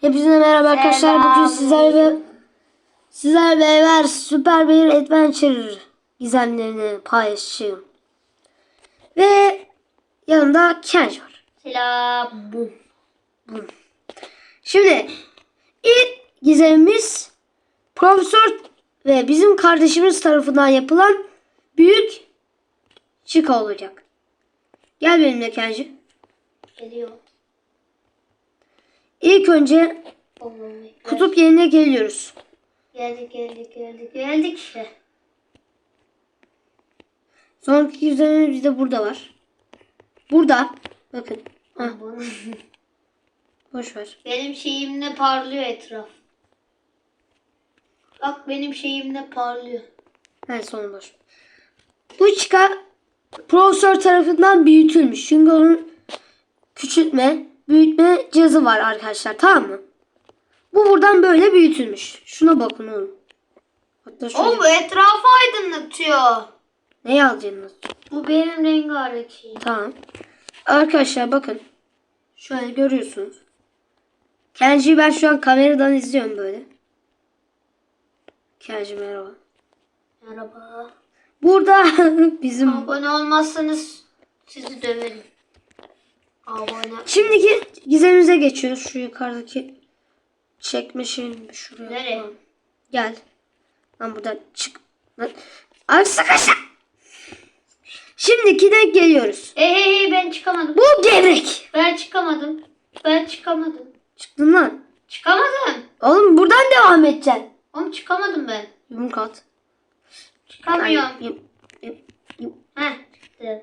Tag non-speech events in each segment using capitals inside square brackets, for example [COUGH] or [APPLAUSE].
Hepinize merhaba arkadaşlar. Bugün sizlerle sizlerle beraber süper bir adventure gizemlerini paylaşacağım. Ve yanımda Kenj var. Selam. Bu. Şimdi ilk gizemimiz profesör ve bizim kardeşimiz tarafından yapılan büyük çıka olacak. Gel benimle Kenji. Geliyor. İlk önce kutup yerine geliyoruz. Geldik geldik geldik geldik işte. Sonraki gizemimiz de burada var. Burada. Bakın. [LAUGHS] Boş ver. benim şeyimle parlıyor etraf. Bak benim şeyimle parlıyor. Evet son boş. Bu çıka profesör tarafından büyütülmüş. Çünkü onun küçültme, büyütme cihazı var arkadaşlar. Tamam mı? Bu buradan böyle büyütülmüş. Şuna bakın oğlum. Hatta şöyle. O bu etrafı aydınlatıyor. Neyi alacaksınız? Bu benim rengarenk şeyim. Tamam. Arkadaşlar bakın. Şöyle görüyorsunuz. Kenji'yi ben şu an kameradan izliyorum böyle. Kenji merhaba. Merhaba. Burada [LAUGHS] bizim Abone olmazsanız sizi döverim. Abone. Şimdiki gizemimize geçiyoruz. Şu yukarıdaki çekme şeyini şuraya. Nereye? Gel. Lan buradan çık. Lan. Ay sıkışın. Şimdiki de geliyoruz. Hey hey hey ben çıkamadım. Bu gevrek. Ben çıkamadım. Ben çıkamadım. Çıktın lan. Çıkamadım. Oğlum buradan devam edeceksin. Oğlum çıkamadım ben. Yumruk at. Çıkamıyorum. Ay, yum- yum- yum. Heh.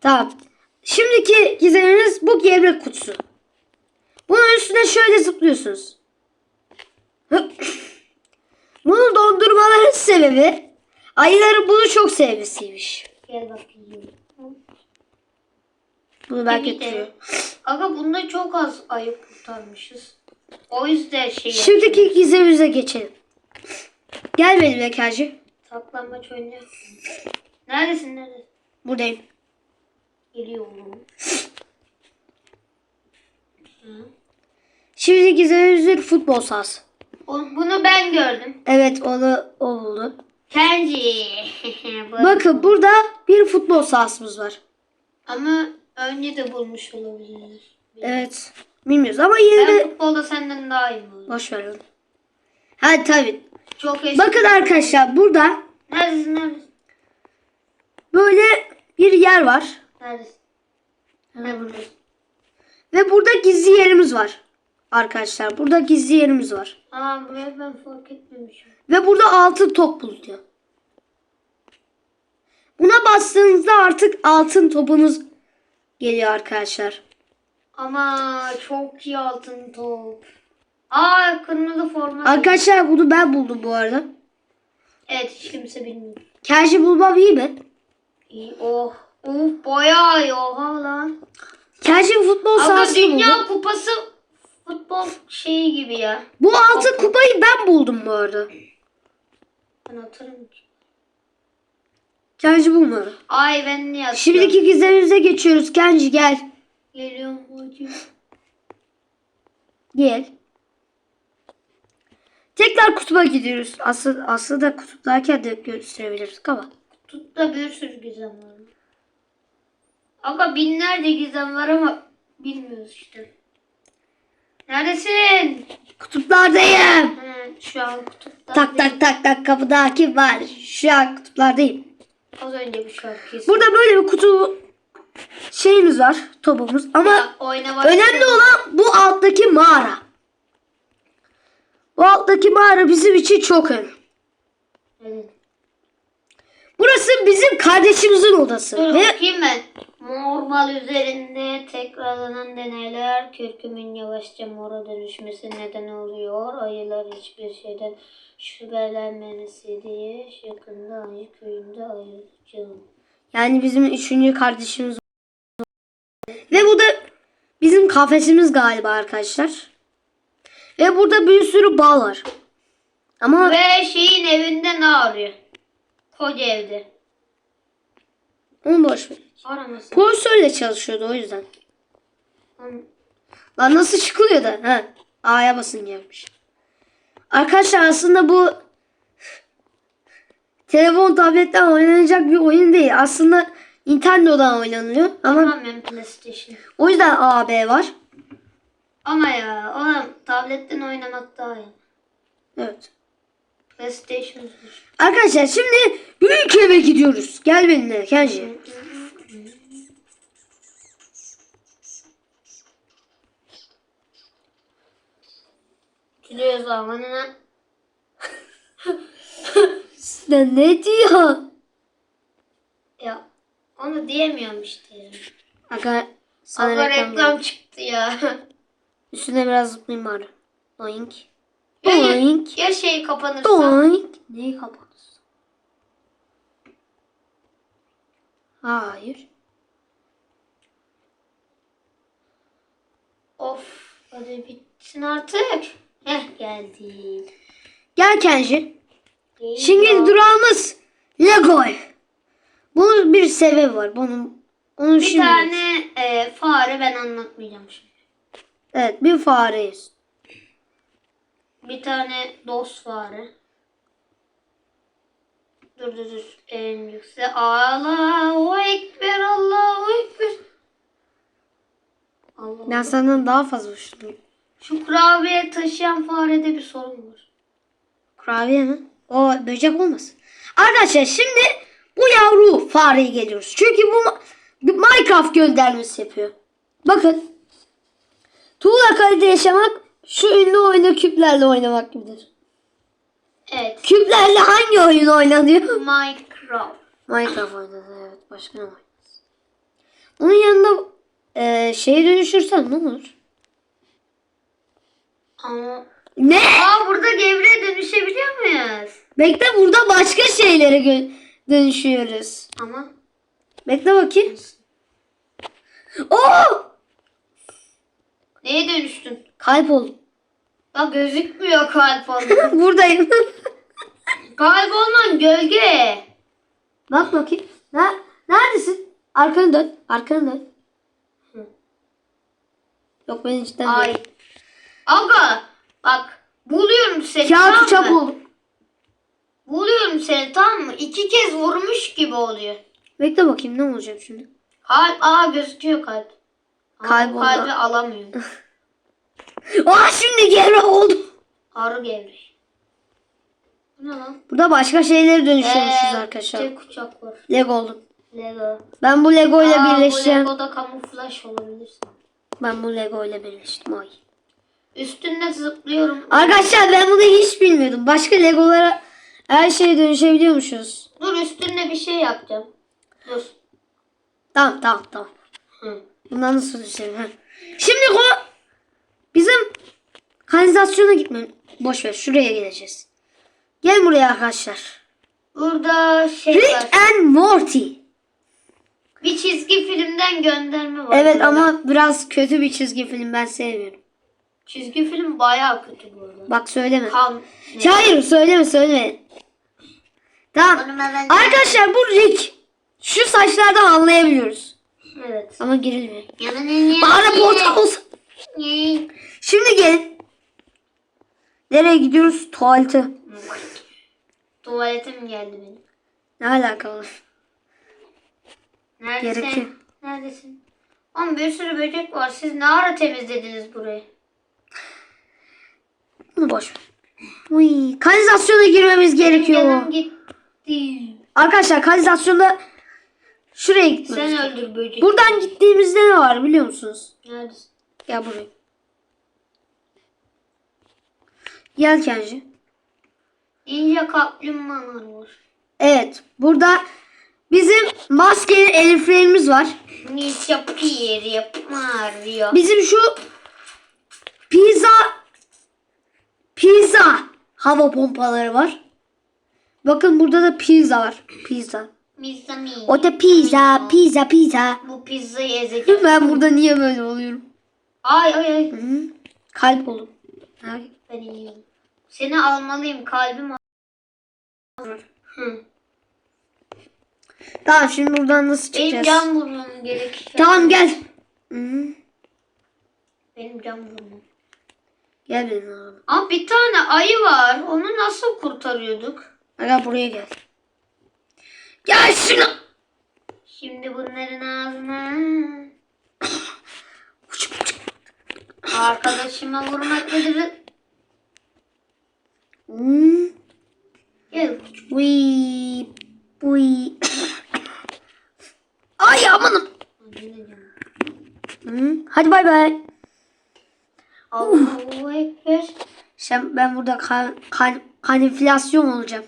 Tamam. Şimdiki gizemimiz bu gevrek kutusu. Bunun üstüne şöyle zıplıyorsunuz. [LAUGHS] Bunu dondurmaların sebebi ayıların bunu çok sevmesiymiş. Gel bakayım. Bunu ben Bir de- getiriyorum. Aga bunda çok az ayı kurtarmışız. O yüzden şey Şimdiki gizemimize geçelim. Gel benimle Kerci. saklambaç oynuyor. Neredesin neredesin? Buradayım. Geliyorum. Şimdi gizemimizin futbol sahası. O- Bunu ben gördüm. Evet onu o buldu. Kenji. [LAUGHS] Bu- Bakın burada bir futbol sahasımız var. Ama önce de bulmuş olabilirler. Evet. Bilmiyoruz ama yine Ben de futbolda senden daha iyiyim. oğlum. boş ver onu. Hadi tabii. Çok eski. Bakın arkadaşlar burada Neredesin neredesin? böyle bir yer var. Neredesin? Ne buradasın? Ve burada gizli yerimiz var. Arkadaşlar burada gizli yerimiz var. Aa buraya ben fark etmemişim. Ve burada altın top bulunuyor. Buna bastığınızda artık altın topunuz geliyor arkadaşlar. Ama çok iyi altın top. Aa kırmızı forma. Arkadaşlar bunu ben buldum bu arada. Evet hiç kimse bilmiyor. Kerji bulmam iyi mi? İyi. Oh. Oh bayağı iyi oha lan. Kerji futbol Aga sahası dünya buldu. kupası futbol şeyi gibi ya. Bu altın kupayı ben buldum bu arada. Ben atarım ki. Kerji bulmadı. Ay ben niye atıyorum? Şimdiki gizemimize geçiyoruz. Kenji gel. Geliyorum hocam. Gel. Tekrar kutuba gidiyoruz. Aslında, aslında kutuptayken de gösterebiliriz ama. Tutta bir sürü gizem var. Aga binlerce gizem var ama bilmiyoruz işte. Neredesin? Kutuplardayım. He, şu an kutupta. Tak tak tak tak kapıda kim var? Şu an kutuplardayım. Az önce bir şarkıyı Burada böyle bir kutu şeyimiz var. Topumuz. Ama Ya, önemli olan bu alttaki mağara. Bu alttaki mağara bizim için çok önemli. Evet. Burası bizim kardeşimizin odası. Dur Ve bakayım ben. Normal üzerinde tekrarlanan deneyler kürkümün yavaşça mora dönüşmesi neden oluyor. Ayılar hiçbir şeyden şüphelenmemesi diye yakında ayı köyünde ayıcığım. Yani bizim üçüncü kardeşimiz. Ve bu da bizim kafesimiz galiba arkadaşlar. Ve burada bir sürü bal var. Ama Ve şeyin evinde ne arıyor? Koca evde. onu boş ver. Aramasın. Profesörle çalışıyordu o yüzden. Lan Lan nasıl çıkılıyor da? Ha. A'ya basın gelmiş. Arkadaşlar aslında bu telefon tabletten oynanacak bir oyun değil. Aslında Nintendo'dan oynanıyor. Ama Tamam ben PlayStation. o yüzden A, B var. Ama ya oğlum tabletten oynamak daha iyi. Evet. PlayStation. Arkadaşlar şimdi büyük eve gidiyoruz. Gel benimle Kenji. Gülüyor zamanına. Sen ne diyorsun? Ya onu diyemiyorum işte. Aga sana Ama reklam, reklam, çıktı ya. [LAUGHS] Üstüne biraz zıplayayım bari. Doink. Ya, ya, Doink. ya şey kapanırsa. Doink. Neyi kapat? Hayır. Of hadi bitsin artık. Heh geldi. Gel Kenji. Şimdi durağımız Lego. Bunun bir sebebi var. Bunun onun bir şimdi. tane e, fare ben anlatmayacağım şimdi. Evet, bir fareyiz. Bir tane dost fare. Dur dur dur. En yüksek. Allahu Ekber. Allahu Ekber. Allah. Ben senden daha fazla hoşlanıyorum. Şu kurabiye taşıyan farede bir sorun var. Kurabiye mi? O böcek olmasın. Arkadaşlar şimdi bu yavru fareye geliyoruz. Çünkü bu Minecraft göndermesi yapıyor. Bakın. Tuğla kalede yaşamak şu ünlü oyunu küplerle oynamak gibidir. Evet. Küplerle hangi oyun oynanıyor? Minecraft. Minecraft oynanıyor evet. Başka ne oynanır? Onun yanında e, şeye dönüşürsen ne olur? Ama Ne? Aa burada gevreye dönüşebiliyor muyuz? Bekle burada başka şeylere dönüşüyoruz. Ama Bekle bakayım. Oo! neye dönüştün? Oldum. Bak gözükmüyor kalp olman. [LAUGHS] Buradayım. kalp olman gölge. Bak bakayım. Ne, neredesin? Arkanı dön. Arkanı dön. Hı. Yok ben cidden Ay. değilim. Aga bak buluyorum seni Kağıt tamam uçak mı? oldum. Buluyorum seni tamam mı? İki kez vurmuş gibi oluyor. Bekle bakayım ne olacak şimdi. Kalp aa gözüküyor kalp. Kalp kalbi alamıyor. [LAUGHS] Aa şimdi geri oldum. Arı gevre. Bu ne lan? Burada başka şeylere dönüşüyormuşuz Ee, arkadaşlar. Tek uçak var. Lego oldum. Lego. Ben bu Lego ile Aa, birleşeceğim. Bu Lego'da kamuflaj olabilirsin. Ben bu Lego ile birleştim. Ay. Üstünde zıplıyorum. Arkadaşlar ben bunu hiç bilmiyordum. Başka Legolara her şeye dönüşebiliyormuşuz. Dur üstünde bir şey yapacağım. Dur. Tamam tamam tamam. Hı. Bundan nasıl düşelim? Ha. Şimdi o bizim kanalizasyona gitmem. Boş ver şuraya geleceğiz. Gel buraya arkadaşlar. Burada şey var. Rick and Morty. Bir çizgi filmden gönderme var. Evet burada. ama biraz kötü bir çizgi film ben sevmiyorum. Çizgi film bayağı kötü bu arada. Bak söyleme. Kan. Hayır söyleme söyleme. Tamam. Arkadaşlar bu Rick. Şu saçlardan anlayabiliyoruz. Evet. Ama girilmiyor. Yani Bari portal olsa. Şimdi gelin. Nereye gidiyoruz? Tuvalete. Tuvaletim geldi benim. Ne alakalı? Neredesin? Neredesin? Oğlum bir sürü böcek var. Siz ne ara temizlediniz burayı? Bunu boş ver. Uy, kanalizasyona girmemiz gerekiyor. Canım gitti. Arkadaşlar kanalizasyonda şuraya gitmemiz Sen gerekiyor. öldür böceği. Buradan gittiğimizde ne var biliyor musunuz? Neredesin? Gel buraya. Gel Kenji. İnce kaplumbağalar. Evet. Burada bizim maskeli eliflerimiz var. Nice yapıyor yapıyor. Bizim şu pizza pizza hava pompaları var. Bakın burada da pizza var. Pizza. Mizami. O da pizza, pizza, pizza. Bu pizzayı ezeceğim. Ben burada niye böyle oluyorum? Ay ay ay. Hı? Kalp. Ay. Ben iniyorum. Seni almalıyım kalbim. Hı. Tamam şimdi buradan nasıl Benim çıkacağız? cam vurmam gerek. Tamam gel. Hı. Benim cam vurmam. Gel benim arabama. Aa bir tane ayı var. Onu nasıl kurtarıyorduk? Aga buraya gel. Gel şunu. Şimdi bunların ağzına. Arkadaşıma vurmak nedir? Hmm. Gel. Uy. Uy. Ay amanım. Hmm. Hadi bay bay. Allahu Ekber. Sen ben burada kan, kan, kaniflasyon olacağım.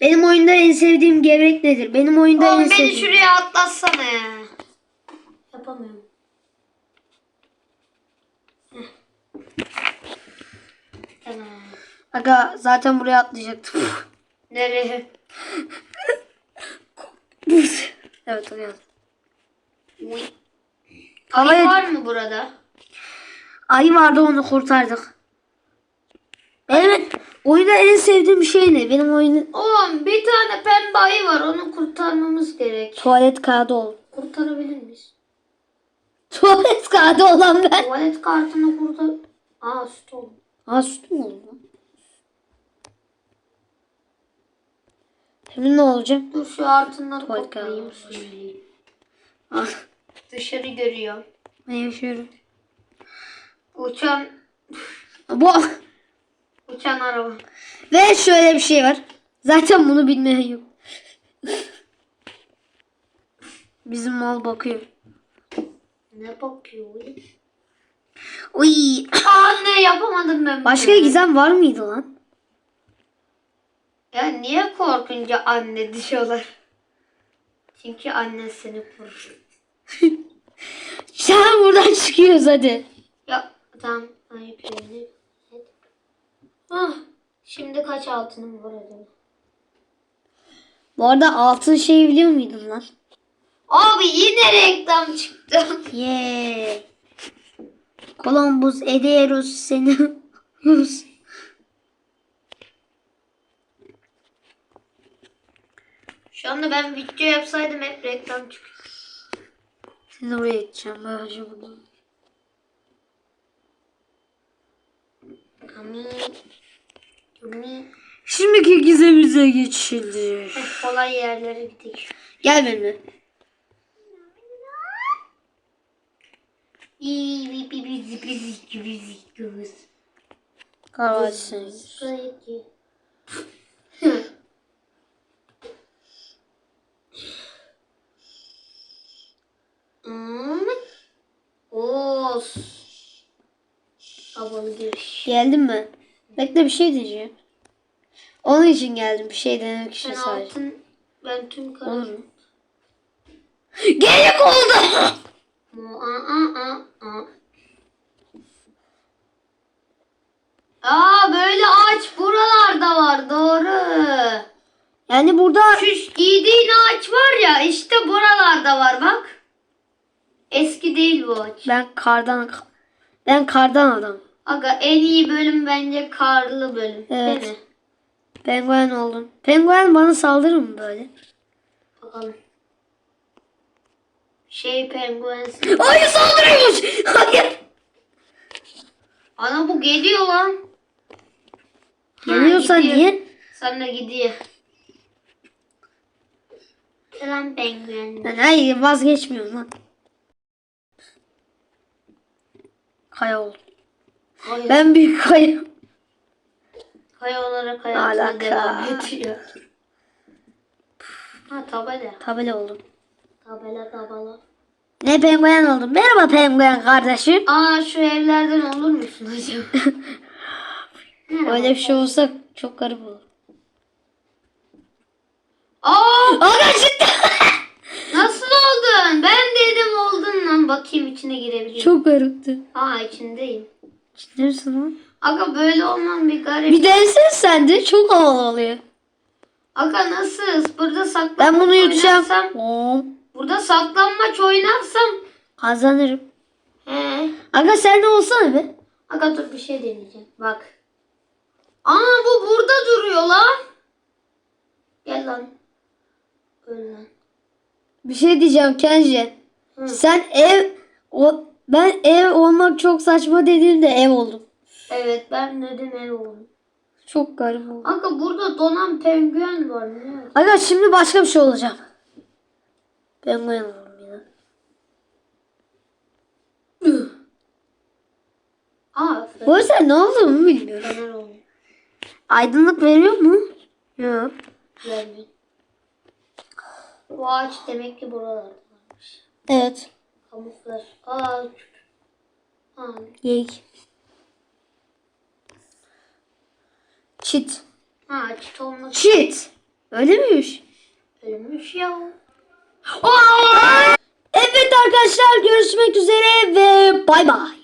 Benim oyunda en sevdiğim gevrek nedir? Benim oyunda en Oğlum beni sevdiğim. şuraya atlatsana ya. Yapamıyorum. Heh. Tamam. Aga zaten buraya atlayacaktım. [LAUGHS] Nereye? [LAUGHS] evet oraya. Ayı var mı burada? Ayı vardı onu kurtardık. Evet. Oyunda en sevdiğim şey ne? Benim oyunu Oğlum bir tane pembe ayı var. Onu kurtarmamız gerek. tuvalet kağıdı oldu. Kurtarabilir miyiz? Tuvalet kağıdı olan ben. Tuvalet kartını kurtar... Aa süt oldu. Aa süt mü oldu? lan? Şimdi ne olacak? Dur şu artınları Tuvalet söyleyeyim. Ah, Dışarı görüyor. ben yaşıyorum. Uçan... Bu Uçan araba. ve şöyle bir şey var. Zaten bunu bilmeyen yok. Bizim mal bakıyor. Ne bakıyor? oğlum? Uy. Anne yapamadım ben. Başka bunu. gizem var mıydı lan? Ya niye korkunca anne diyorlar? Çünkü anne seni korur. [LAUGHS] Sen buradan çıkıyoruz hadi. Ya tamam. Ay yapıyorum. Ah, şimdi kaç altınım var acaba? Bu arada altın şeyi biliyor muydun lan? Abi yine reklam çıktı. Yeah. Columbus ediyoruz seni. Şu anda ben video yapsaydım hep reklam çıkıyor. Seni oraya gideceğim. Böylece bunu. Ami. Ami. Şimdiki gizemize geçildi. Kolay yerlere gidiyor. Gel benimle. Hmm. Os. Havalı giriş. Geldin mi? Bekle bir şey diyeceğim. Onun için geldim. Bir şey denemek için Ben sadece. altın, ben tüm Olur karı. mu? Geyik oldu. Aa, böyle ağaç buralarda var doğru. Yani burada Şu giydiğin ağaç var ya işte buralarda var bak. Eski değil bu ağaç. ben kardan ben kardan adam. Aga en iyi bölüm bence karlı bölüm. Evet. Değil mi? Penguen oldum. Penguen bana saldırır mı böyle? Bakalım. Şey penguen. Hayır saldırıyormuş. Hayır. Ana bu geliyor lan. Geliyorsa gidiyor. niye? Sana gidiyor. Selam penguen. Ben hayır vazgeçmiyorum lan. Kaya oldum. Hayır. Ben büyük kaya. Kaya olarak hayatına Alaka. devam ediyor. [LAUGHS] Ha tabela. Tabela oldum. Tabela tabela. Ne penguen oldum. Merhaba penguen kardeşim. Aa şu evlerden olur musun acaba? [LAUGHS] Öyle bir şey olsa çok garip olur. Aa Aga çıktı. [LAUGHS] nasıl oldun? Ben dedim oldun lan. Bakayım içine girebiliyor. çok garipti. Aa içindeyim. Ciddi misin lan? Aga böyle olmam bir garip. Bir denesene sen de çok havalı oluyor. Aga nasıl? Burada saklanmaç Ben bunu yutacağım. oynarsam. Oo, Burada saklanmaç oynarsam. kazanırım. He. Aga sen de olsana be. Aga dur bir şey deneyeceğim. Bak. Aa bu burada duruyor lan. Gel lan. Öl lan. Bir şey diyeceğim Kenji. Hı. Sen ev O ben ev olmak çok saçma dediğimde ev oldum. Evet ben dedim ev oldum. Çok garip oldu. Kanka burada donan penguen var ne? Aga şimdi başka bir şey olacağım. Ben uyanırım yine. Aa Bu arada ne olduğumu bilmiyorum. fener oldu. Aydınlık veriyor mu? Yok. Vermiyor. Bu ağaç demek ki buralarda varmış. Evet. Kamuflaj. Aa. Ha. Geyik. Çit. Ha çit olmak Çit. Öyle miymiş? ölmüş ya. Evet arkadaşlar görüşmek üzere ve bay bay.